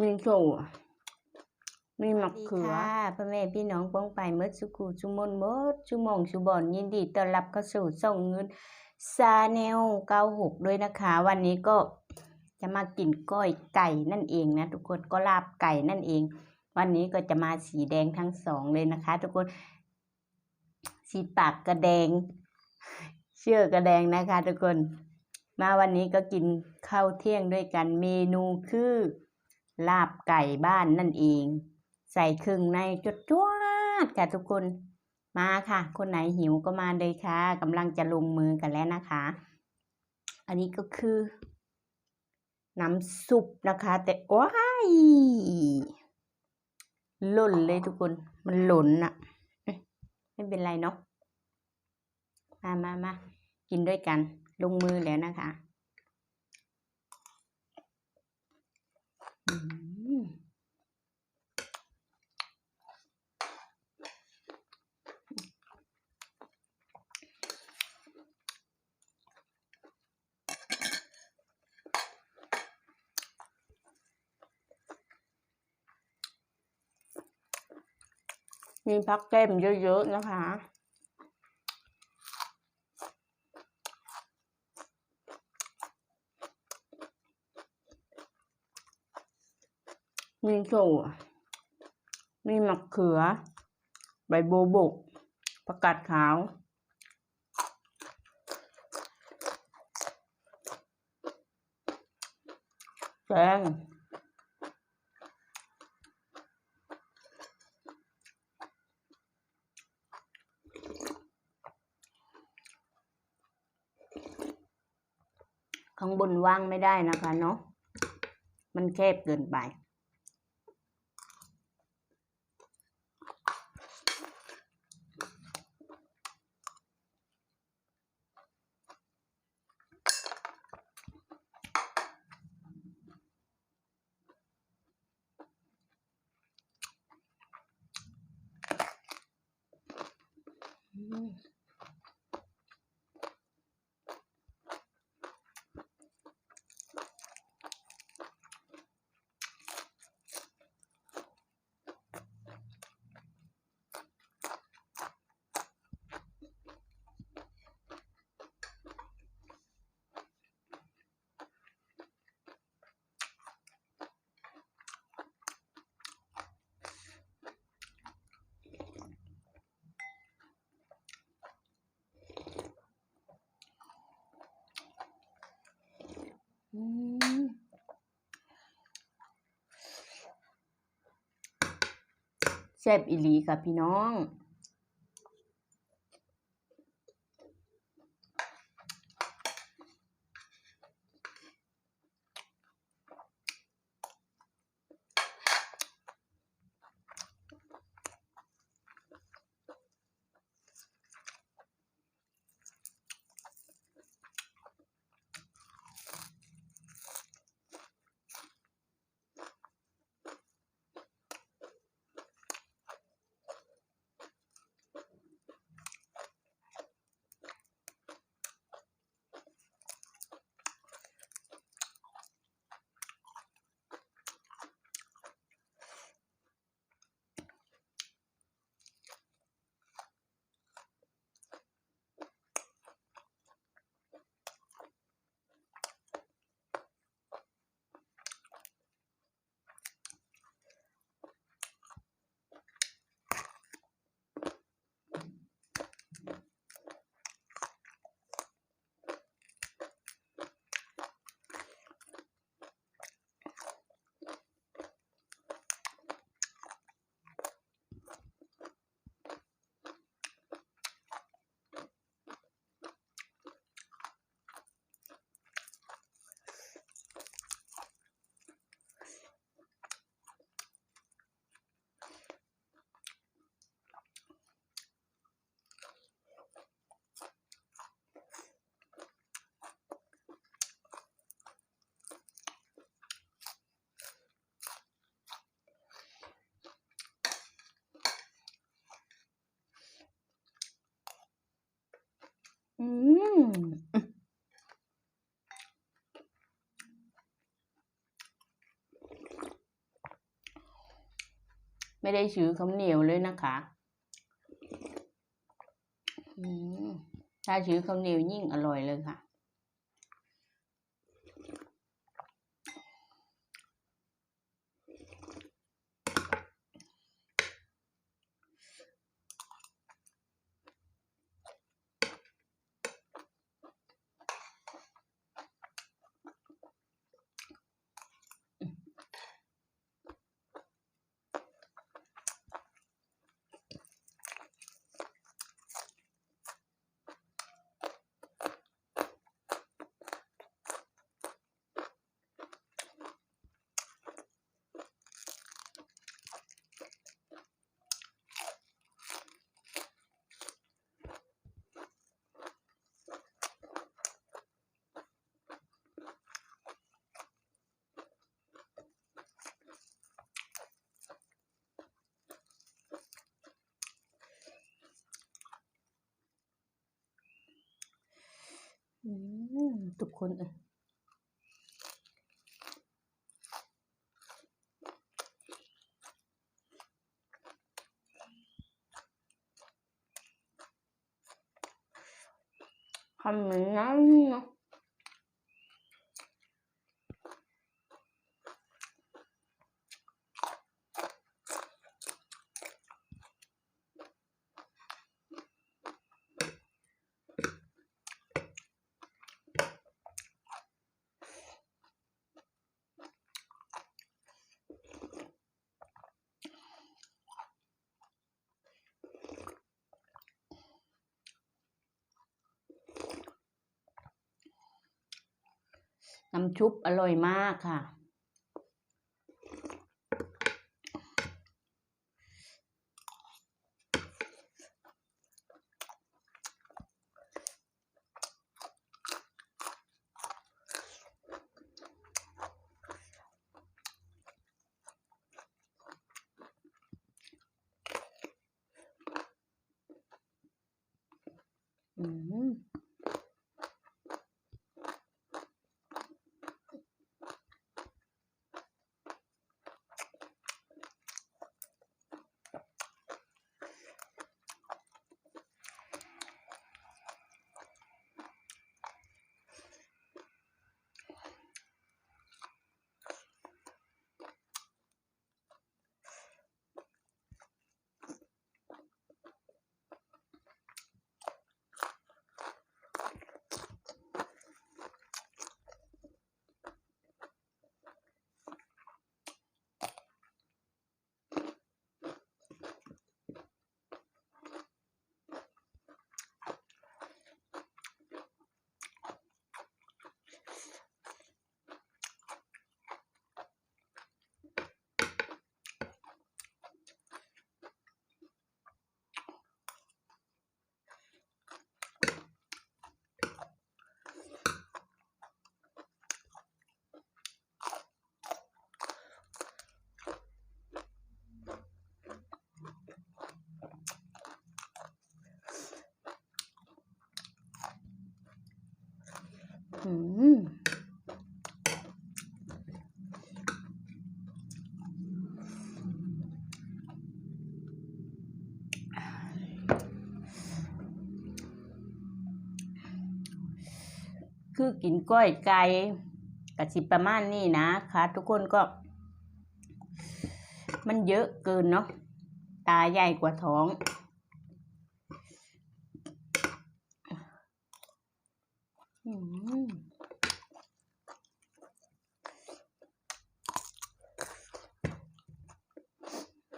มีโซมีมะเขือค่ะพ่อแม่พี่น้องป้องไปเมื่อสุกูชุมนเมื่อชั่วโมงชุบอนยินดีต้อนรับเข้าสู่ส่งเงินซาแนล96ด้วยนะคะ วันนี้ก็จะมากินก้อยไก่นั่นเองนะ ทุกคนก็ลาบไก่นั่นเอง วันนี้ก็จะมาสีแดงทั้งสองเลยนะคะ ทุกคน สีปากกระแดง เชื่อกระแดงนะคะ ทุกคน มาวันนี้ก็กินข้าวเที่ยงด้วยกันเมนูคือ ลาบไก่บ้านนั่นเอง ใส่ครื่งในจดจวดค่ะทุกคนมาค่ะ คนไหนหิวก็มาเลยค่ะกำลังจะลงมือกันแล้วนะคะ อันนี้ก็คือ น้ำซุปนะคะ แต่ว้ายหล่นเลยทุกคน มันหล่นอะเอ๊ะไม่เป็นไรเนาะมามามากินด้วยกัน ลงมือแล้วนะคะอื มมีพักแก้มเยอะๆนะคะ มีโซมีมะเขือ ใบโบวบกผักกาดขาวแกงข้างบนว่างไม่ได้นะคะเนาะ มันแคบเกินไป แซ่บอีหลีค่ะพี่น้อง มไม่ได้ชื้อคำเหนียวเลยนะคะ ถ้าชื้อคำเหนียวยิ่งอร่อยเลยค่ะ ทุกคนเอยทำเหมือนนั้นเนาะ น้ำชุบอร่อยมากค่ะ อืม อืมคือกินก้อยไก่กะสิประมาณนี้นะคะทุกคนก็ มันเยอะเกินเนาะตาใหญ่กว่าท้อง อืม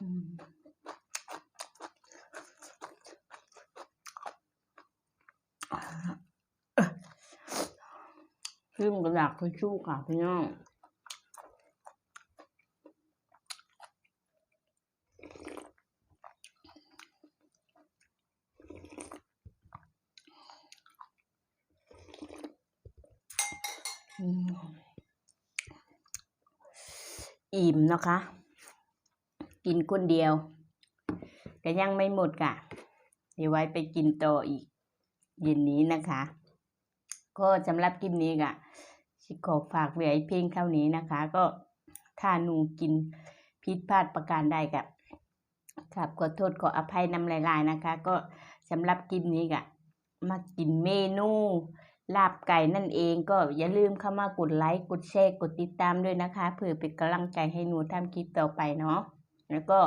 อืมซึ่งกระดาษทิชชู่ค่ะพี่น้อง อิ่มนะคะ กินคนเดียวแต่ยังไม่หมดค่ะ เดี๋ยวไว้ไปกินต่ออีก เย็นนี้นะคะ ก็สำหรับคลิปนี้ก็สิขอฝากไว้เพียงเท่านี้นะคะ ก็ถ้าหนูกินผิดพลาดประการใดกับครับขอโทษขออภัยนำหลาย ๆ นะคะ ก็สำหรับคลิปนี้ก็มากินเมนู ลาบไก่นั่นเองก็อย่าลืมเข้ามากดไลค์กดแชร์กดติดตามด้วยนะคะเพื่อเป็นกำลังใจให้หนูทำคลิปต่อไปเนาะแล้วก็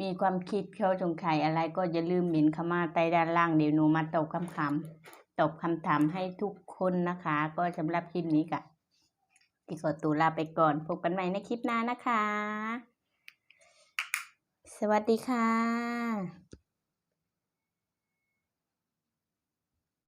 มีความคิดเข้าจงไขอะไรก็อย่าลืมเมนเข้ามาใต้ด้านล่างเดี๋ยวหนูมาตอบคำถามตอบคำถามให้ทุกคนนะคะ ก็สำหรับคลิปนี้ก็ที่ขอตัวลาไปก่อนพบกันใหม่ในคลิปหน้านะคะ สวัสดีค่ะ